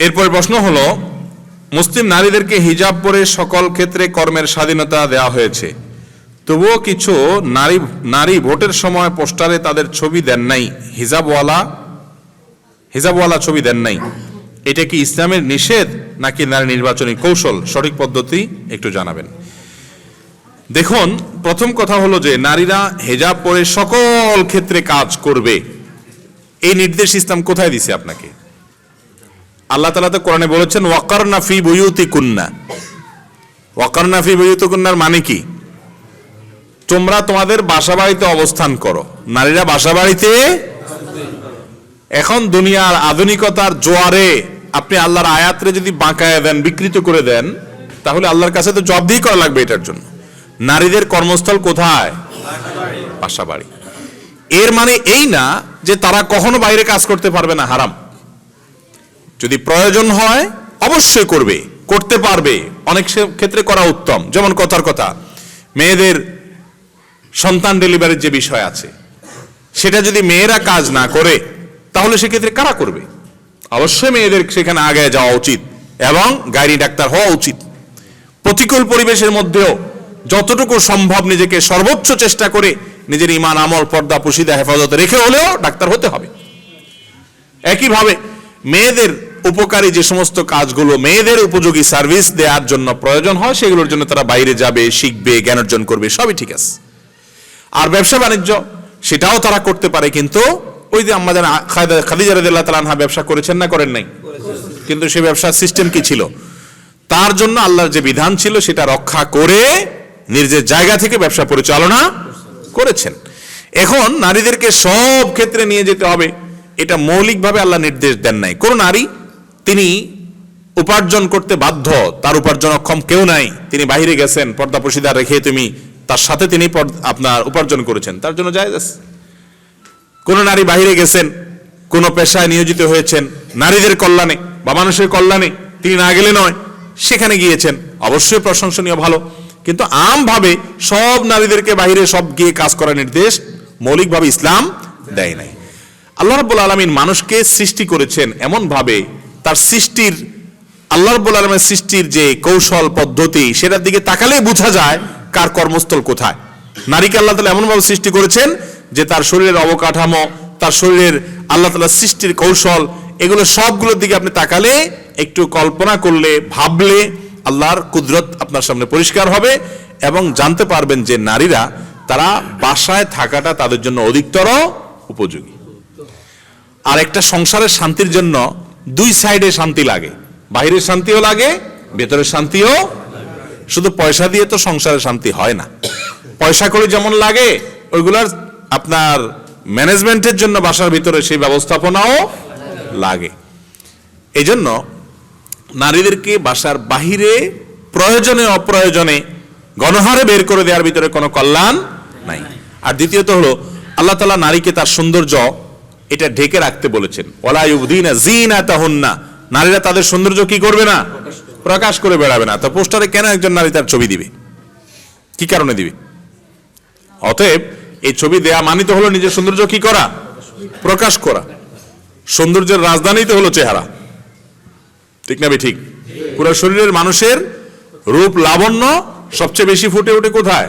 এরপর প্রশ্ন হলো, মুসলিম নারীদেরকে হিজাব পরে সকল ক্ষেত্রে কর্মের স্বাধীনতা দেওয়া হয়েছে। তবুও কিছু নারী নারী ভোটের সময় পোস্টারে তাদের ছবি দেন নাই, হিজাবওয়ালা হিজাবওয়ালা ছবি দেন নাই। এটা কি ইসলামের নিষেধ নাকি নারী নির্বাচনী কৌশল? সঠিক পদ্ধতি একটু জানাবেন। দেখুন, প্রথম কথা হলো যে নারীরা হেজাব পরে সকল ক্ষেত্রে কাজ করবে। এই নির্দেশ ইসলাম কোথায় দিছে আপনাকে? আল্লাহ তালা তো কোরআনে বলেছেন ওয়াকার নাফি বইউতি কুন্না ওয়াকার নাফি বইউতি কুন্নার মানে কি? তোমরা তোমাদের বাসা বাড়িতে অবস্থান করো। নারীরা বাসা বাড়িতে এখন দুনিয়ার আধুনিকতার জোয়ারে আপনি আল্লাহর আয়াতরে যদি বাঁকায় দেন, বিকৃত করে দেন, তাহলে আল্লাহর কাছে তো জবাবদিহি করা লাগবে এটার জন্য। নারীদের কর্মস্থল কোথায়? বাসা বাড়ি এর মানে এই না যে তারা কখনো বাইরে কাজ করতে পারবে না, হারাম। যদি প্রয়োজন হয়, অবশ্যই করবে, করতে পারবে। অনেক ক্ষেত্রে করা উত্তম। যেমন কথার কথা, মেয়েদের সন্তান ডেলিভারির যে বিষয় আছে, সেটা যদি মেয়েরা কাজ না করে, তাহলে সেক্ষেত্রে কারা করবে? অবশ্যই মেয়েদের সেখানে আগে যাওয়া উচিত এবং গাইনি ডাক্তার হওয়া উচিত। প্রতিকূল পরিবেশের মধ্যেও যতটুকু সম্ভব নিজেকে সর্বোচ্চ চেষ্টা করে নিজের ইমান আমল, পর্দা, পুশিদা, হেফাজতে রেখে হলেও ডাক্তার হতে হবে। একইভাবে মেয়েদের উপকারী যে সমস্ত কাজগুলো মেয়েদের উপযোগী সার্ভিস দেওয়ার জন্য প্রয়োজন হয়, সেগুলোর জন্য তারা বাইরে যাবে, শিখবে, জ্ঞান অর্জন করবে, সবই ঠিক আছে। আর ব্যবসা বাণিজ্য, সেটাও তারা করতে পারে, কিন্তু ওই যে আমাদের খাদিজা রাদিয়াল্লাহু তাআলা ব্যবসা করেছেন না, করেন নাই? কিন্তু সে ব্যবসার সিস্টেম কি ছিল? তার জন্য আল্লাহর যে বিধান ছিল, সেটা রক্ষা করে নিজের জায়গা থেকে ব্যবসা পরিচালনা করেছেন। এখন নারীদেরকে সব ক্ষেত্রে নিয়ে যেতে হবে। এটা মৌলিকভাবে আল্লাহ নির্দেশ দেন নাই। কোন নারী তিনি উপার্জন করতে বাধ্য, তার উপার্জন অক্ষম কেউ নাই। তিনি বাইরে গেছেন, পর্দা পশিদা রেখে তুমি তার সাথে তিনি আপনার উপার্জন করেছেন। তার জন্য জায়েজ আছে। কোন নারী বাহিরে গেছেন, কোন পেশায় নিয়োজিত হয়েছেন, নারীদের কল্যাণে বা মানুষের কল্যাণে তিনি না গেলে নয়, সেখানে গিয়েছেন। অবশ্যই প্রশংসনীয়, ভালো। কিন্তু আমভাবে সব নারীদেরকে বাইরে সব গিয়ে কাজ করার নির্দেশ মৌলিকভাবে ইসলাম দেয় নাই। আল্লাহ রাব্বুল আলমিন মানুষকে সৃষ্টি করেছেন এমন ভাবে তার সৃষ্টির, আল্লাহ রাব্বুল আলমের সৃষ্টির যে কৌশল, পদ্ধতি, সেটার দিকে তাকালে বোঝা যায় কার কর্মস্থল কোথায়। নারীকে আল্লাহ তালা এমনভাবে সৃষ্টি করেছেন যে তার শরীরের অবকাঠামো, তার শরীরের আল্লাহ তালা সৃষ্টির কৌশল, এগুলো সবগুলোর দিকে আপনি তাকালে একটু কল্পনা করলে, ভাবলে আল্লাহর কুদরত আপনার সামনে পরিষ্কার হবে এবং জানতে পারবেন যে নারীরা তারা বাসায় থাকাটা তাদের জন্য অধিকতর উপযোগী। আর একটা সংসারের শান্তির জন্য দুই সাইডে শান্তি লাগে। বাইরের শান্তিও লাগে, ভেতরের শান্তিও শুধু পয়সা দিয়ে তো সংসারে শান্তি হয় না। পয়সা করে যেমন লাগে, ওইগুলার আপনার ম্যানেজমেন্টের জন্য বাসার ভিতরে সেই ব্যবস্থাপনাও লাগে। এই জন্য নারীদেরকে বাসার বাহিরে প্রয়োজনে অপ্রয়োজনে গণহারে বের করে দেওয়ার ভিতরে কোনো কল্যাণ নাই। আর দ্বিতীয়ত হলো, আল্লাহ তালা নারীকে তার সৌন্দর্য এটা ঢেকে রাখতে বলেছেন। ওলা ইউদিনা জিনা তাহুন্না নারীরা তাদের সৌন্দর্য কি করবে না? প্রকাশ করে বেড়াবে না। তো পোস্টারে কেন একজন নারী তার ছবি দিবে? কি কারণে দিবে? অতএব এই ছবি দেয়া মানিত হলো নিজের সৌন্দর্য কি করা? প্রকাশ করা। সৌন্দর্যের রাজধানী তো হলো চেহারা। ঠিক না ঠিক? পুরো শরীরের মানুষের রূপ লাবণ্য সবচেয়ে বেশি ফুটে ওঠে কোথায়?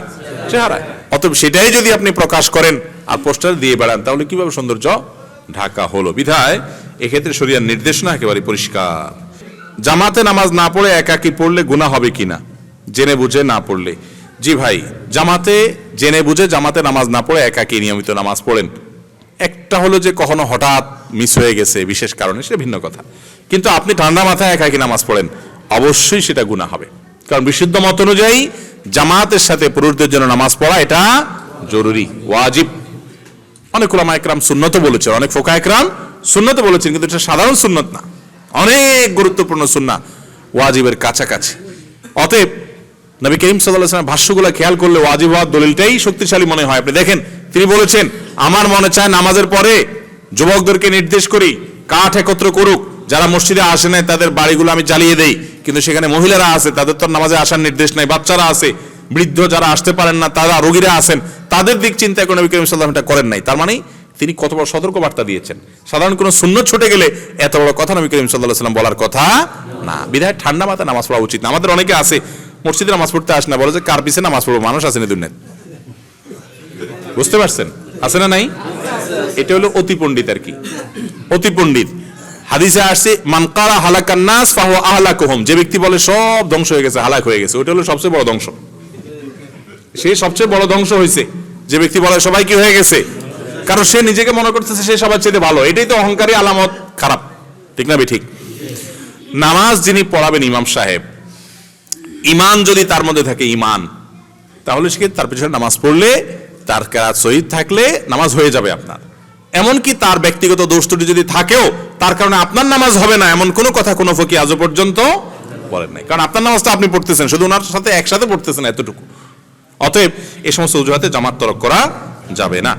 চেহারায়। অতএব সেটাই যদি আপনি প্রকাশ করেন আর পোস্টার দিয়ে বেড়ান, তাহলে কীভাবে সৌন্দর্য ঢাকা হলো। বিধায় এক্ষেত্রে শরিয়ার নির্দেশনা একেবারে পরিষ্কার। জামাতে নামাজ না পড়ে একাকি পড়লে গুণা হবে কিনা? জেনে বুঝে না পড়লে। জি ভাই, জামাতে, জেনে বুঝে জামাতে নামাজ না পড়ে একাকি নিয়মিত নামাজ পড়েন। একটা হলো যে কখনো হঠাৎ মিস হয়ে গেছে, বিশেষ কারণে সেটা ভিন্ন কথা। কিন্তু আপনি ঠান্ডা মাথায় একাকি নামাজ পড়েন, অবশ্যই সেটা গুণা হবে। কারণ বিশুদ্ধ মত অনুযায়ী জামাতের সাথে পুরুষদের জন্য নামাজ পড়া এটা জরুরি, ওয়াজিব। অনেক ওলামা একরাম সুন্নত বলেছেন, অনেক ফোকা একরাম সুন্নতে বলেছেন, কিন্তু এটা সাধারণ সুন্নত না। অনেক গুরুত্বপূর্ণ সুন্না, ওয়াজিবের কাছাকাছি। অতএব নবী করিম সাল্লাহ ভাষ্যগুলো খেয়াল করলে ওয়াজিব হওয়ার দলিলটাই শক্তিশালী মনে হয়। আপনি দেখেন, তিনি বলেছেন, আমার মনে চায় নামাজের পরে যুবকদেরকে নির্দেশ করি, কাঠ একত্র করুক। যারা মসজিদে আসে নাই, তাদের বাড়িগুলো আমি জ্বালিয়ে দেই। কিন্তু সেখানে মহিলারা আছে, তাদের তো নামাজে আসার নির্দেশ নাই, বাচ্চারা আছে, বৃদ্ধ যারা আসতে পারেন না, তারা রোগীরা আছেন তাদের দিক চিন্তা করে নবী করিম সাল্লাম এটা করেন নাই। তার মানে তিনি কত বড় সতর্ক বার্তা দিয়েছেন। সাধারণ কোনো শূন্য ছুটে গেলে এত বড় কথা নবী করিম সাল্লাহ সাল্লাম বলার কথা না। বিধায় ঠান্ডা মাথায় নামাজ পড়া উচিত না। আমাদের অনেকে আছে, মসজিদে নামাজ পড়তে আসে না, বলে যে কার পিছে নামাজ পড়ব? মানুষ আসেনি না দুনিয়াতে বুঝতে পারছেন? আছে না নাই? এটা হলো অতি পণ্ডিত আর কি। অতি পণ্ডিত হাদিসে আসছে মানকারা হালাকান নাস ফাহু আহলাকুহুম। যে ব্যক্তি বলে সব ধ্বংস হয়ে গেছে, হালাক হয়ে গেছে। ওটা হলো সবচেয়ে বড় ধ্বংস। সে সবচেয়ে বড় ধ্বংস হয়েছে। যে ব্যক্তি বলে, সবাই কি হয়ে গেছে? কারণ সে নিজেকে মনে করতেছে সে সবার চেয়ে ভালো। এটাই তো অহংকারী আলামত। খারাপ। ঠিক না ঠিক নামাজ যিনি পড়াবেন ইমাম সাহেব, ইমান যদি তার মধ্যে থাকে ইমান, তাহলে সে তার পিছনে নামাজ পড়লে, তার কেরাত শহীদ থাকলে নামাজ হয়ে যাবে আপনার। এমনকি তার ব্যক্তিগত দোষ ত্রুটি যদি থাকেও, তার কারণে আপনার নামাজ হবে না, এমন কোনো কথা কোনো ফকি আজও পর্যন্ত বলেন নাই। কারণ আপনার নামাজটা আপনি পড়তেছেন, শুধু ওনার সাথে একসাথে পড়তেছেন এতটুকু। অতএব এ সমস্ত অজুহাতে জামাত তরক করা যাবে না।